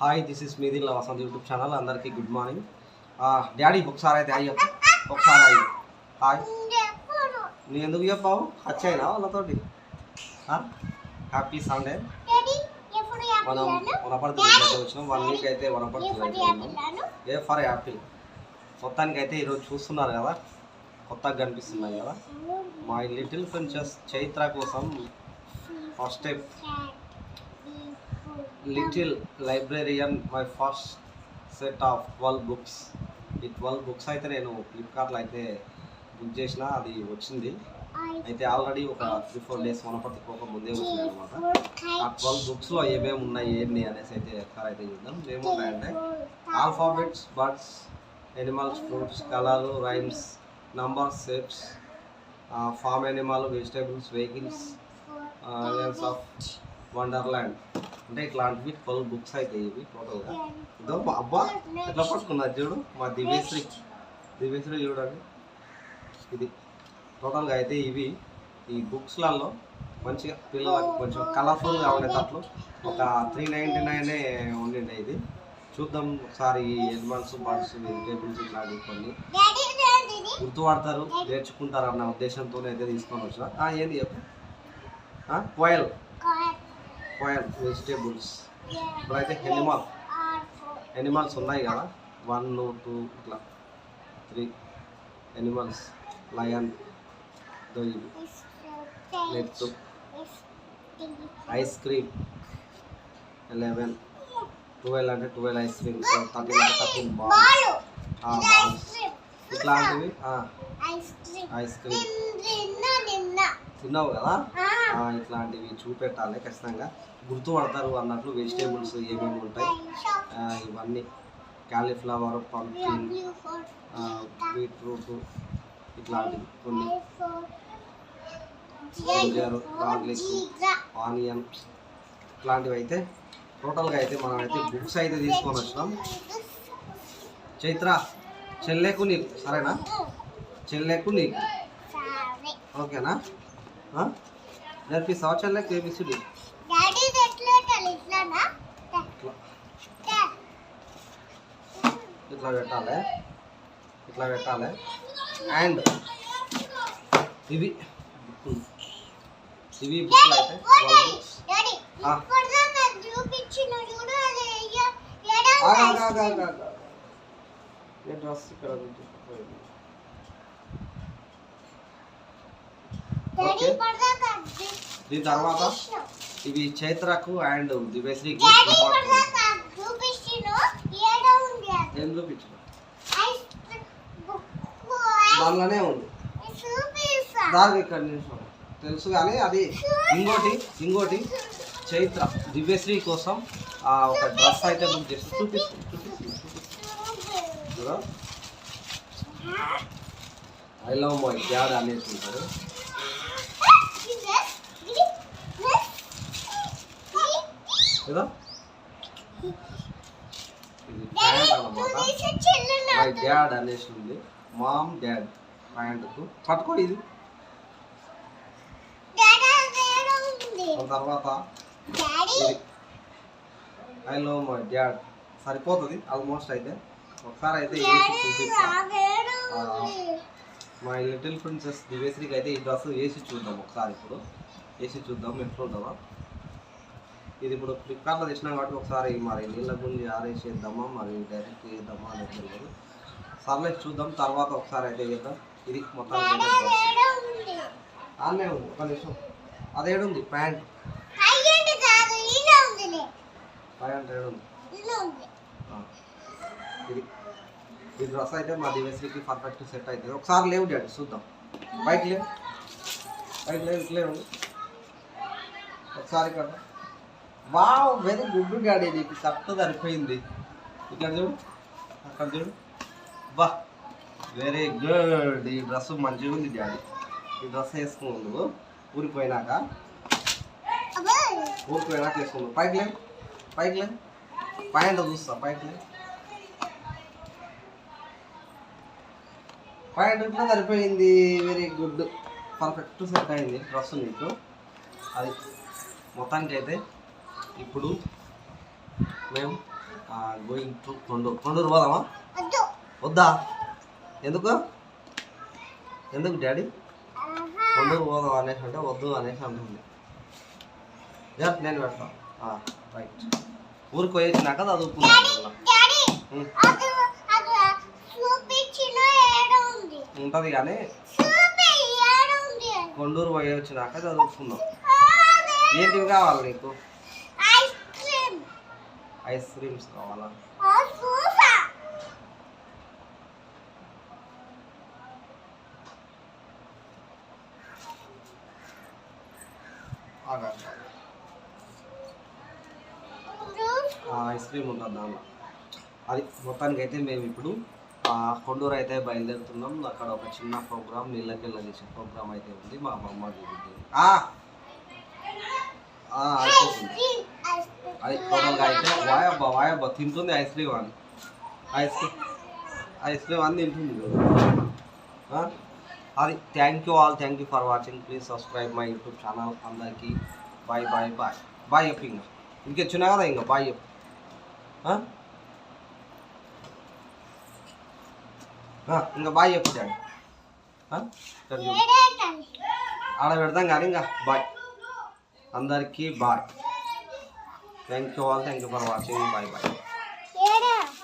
Hi this is మీది Vasanth YouTube channel అందరికీ good morning daddy ఒకసారి అయితే హాయ్ ఒకసారి అయ్యి హాయ్ నువ్వు ఎందుకు చెప్పావు వచ్చాయినా వాళ్ళతోటి హ్యాపీ సండే మనం వనపడుతున్నాం వచ్చినాం వన్ వీక్ అయితే వనపడుతున్నాం ఏ ఫర్ హ్యాపీ మొత్తానికి అయితే ఈరోజు చూస్తున్నారు కదా కొత్తగా కనిపిస్తున్నాయి కదా మా లిటిల్ ఫ్రెండ్ చైత్ర కోసం first step little librarian my first set of twelve books ఈ ట్వెల్వ్ బుక్స్ అయితే నేను ఫ్లిప్కార్ట్లో అయితే బుక్ చేసిన అది వచ్చింది అయితే ఆల్రెడీ ఒక త్రీ ఫోర్ డేస్ వనపర్తిపోక ముందే వచ్చింది అనమాట ఆ ట్వెల్వ్ బుక్స్లో ఏమేమి ఉన్నాయి ఏంటి అనేసి అయితే ఎక్కడ అయితే చూద్దాం ఏమున్నాయంటే ఆల్ఫాబెట్స్ బర్డ్స్ ఎనిమల్స్ ఫ్రూట్స్ కలర్లు rhymes numbers shapes farm animal vegetables vehicles of wonderland అంటే ఇట్లాంటివి ట్వెల్వ్ బుక్స్ అయితే ఇవి టోటల్గా ఇదో అబ్బా ఎట్లా పట్టుకున్నారు చూడు మా దివ్యశ్రీ దివ్యశ్రీ చూడండి ఇది టోటల్గా అయితే ఇవి ఈ బుక్స్లలో మంచిగా పిల్లలకి కొంచెం కలర్ఫుల్గా ఉండేటట్లు ఒక త్రీ నైంటీ నైన్ ఉండే ఇది చూద్దాం ఒకసారి ఎల్మాన్స్ బాక్స్ వెజిటేబుల్స్ ఇట్లాంటివి కొన్ని గుర్తుపడతారు నేర్చుకుంటారు అన్న ఉద్దేశంతో అయితే తీసుకొని వచ్చా ఏంది చెప్పు కోయల్ అక్వైర్డ్ వెజిటేబుల్స్ ఇప్పుడైతే ఎనిమల్ ఎనిమల్స్ ఉన్నాయి కదా వన్ టూ ఇట్లా three animals lion దొయ్యలు nets ice cream eleven twelve అంటే ట్వెల్వ్ ఐస్ క్రీమ్ థర్టీన్ అంటే థర్టీన్ బాల్స్ ah, ఇట్లాంటివి ah. ఐస్ క్రీమ్ తిన్నావు కదా ఇట్లాంటివి చూపెట్టాలి ఖచ్చితంగా గుర్తుపడతారు అన్నట్లు వెజిటేబుల్స్ ఏమేమి ఉంటాయి ఇవన్నీ క్యాలీఫ్లవర్ పంకిన్ బీట్రూట్ ఇట్లాంటివి కొన్ని గార్లిక్ ఆనియన్ ఇట్లాంటివి అయితే టోటల్గా అయితే మనం అయితే బుక్స్ అయితే తీసుకొని వచ్చినాం చైత్ర చెల్లెకు నీకు సరేనా చెల్లెకు నీకు ఓకేనా నేర్పిస్తావా చెల్లెకు ఏబిసిడి ఇట్లా పెట్టాలి ఇట్లా పెట్టాలి అండ్ ఇవి ఇవి బుక్లు అయితే డ్రెస్ ఇక్కడ ఓకే దీని తర్వాత ఇవి చైత్రకు అండ్ దివ్యశ్రీకి దానిలోనే ఉంది దాని ఇక్కడ నిమిషం తెలుసు కానీ అది ఇంకోటి ఇంకోటి చైత్ర దివ్యశ్రీ కోసం ఒక డ్రెస్ అయితే బుక్ చేసి చూపిస్తుంది చూపిస్తుంది ఐ లవ్ మై డాడ్ అనేసి ఉంటారు ఏదో మై డాడ్ అనేసి ఉంది మామ్ డాడ్ ప్యాంటుకు పట్టుకో ఇది తర్వాత ఐ లవ్ మై డాడ్ సరిపోతుంది ఆల్మోస్ట్ అయితే ఒకసారి అయితే మై లిటిల్ ప్రిన్సెస్ దివేశ్రీకి అయితే ఈ డ్రెస్ వేసి చూద్దాం ఒకసారి ఇప్పుడు వేసి చూద్దాం ఎట్లుంటుందా ఇది ఇప్పుడు ఫ్లిప్కార్ట్లో తెచ్చినాం కాబట్టి ఒకసారి మరి నీళ్ళ గుండి ఆరేసేద్దామా మరి డైరెక్ట్ చేద్దామా అని తెలియదు సర్లే చూద్దాం తర్వాత ఒకసారి అయితే చేద్దాం ఇది మొత్తం ఆన్లైన్ ఉంది ఒక నిమిషం అదేడుంది ప్యాంట్ ఫైవ్ ఉంది ఇది డ్రెస్ అయితే మా దివేశ్రీకి పర్ఫెక్ట్ సెట్ అవుతుంది ఒకసారి లేవు డాడీ చూద్దాం బైక్ లేవు బైక్ లేవు ఇట్లే ఒకసారి కదా వావ్ వెరీ గుడ్ డాడీ నీకు సత్త సరిపోయింది ఇక్కడ చూడు అక్కడ చూడు బా వెరీ గుడ్ ఈ డ్రెస్ మంచిగా ఉంది డాడీ ఈ డ్రెస్ వేసుకున్నావు నువ్వు ఊరిపోయినాక ఊరిపోయినాక వేసుకున్నావు పైకి లేదు పైకి లేదు పైన చూస్తా పైకి లేదు పాయింట్ ఇట్లా సరిపోయింది వెరీ గుడ్ పర్ఫెక్ట్ సెట్ అయింది డ్రెస్ నీకు అది మొత్తానికి అయితే ఇప్పుడు మేము గోయింగ్ టు కొండూరు కొండూరు పోదామా వద్దా ఎందుకు ఎందుకు డాడీ కొండూరు పోదాం అనేసి అంటే వద్దు అనేసి అంటుంది నేను పెడతా రైట్ ఊరికి వచ్చినాక చదువుకున్నాను ఉంటుంది కానీ కొండూరు పోయి వచ్చినాక చదువుకుందాం ఏంటివి కావాలి నీకు ఐస్ క్రీమ్స్ కావాలా ఐస్ క్రీమ్ ఉంటుంది దానిలో అది మొత్తానికి అయితే మేము ఇప్పుడు కొండూరు అయితే బయలుదేరుతున్నాం అక్కడ ఒక చిన్న ప్రోగ్రామ్ నీళ్ళకెళ్ళ చేసే ప్రోగ్రామ్ అయితే ఉంది మా మమ్మీ దిగుతుంది అయిపోతుంది ಹಾರಿ ಬಂಗಾರ ಇದೆ ಬಾಯ ಬಾಯ ಬತ್ತಿಂ ತೋನಿ ಐಸ್ರಿವನ್ ಐಸ್ ಐಸ್ರಿವನ್ ಇಂತು ಹಾ ಹಾರಿ thank you all thank you for watching please subscribe my youtube channel అందరికి bye bye bye bye you ఫిಂಗ ಇங்கே ಚುನಾಗರ ಇಂಗ ಬಾಯ್ ಯೋ ಹಾ ಇಂಗ ಬಾಯ್ ಎಪ್ ಟಾ ಅಳಬೇಡ ತಂಗಾರೆ ಇಂಗ ಬಾಯ್ అందరికి ಬಾಯ್ Thank you all. Thank you for watching. Bye bye.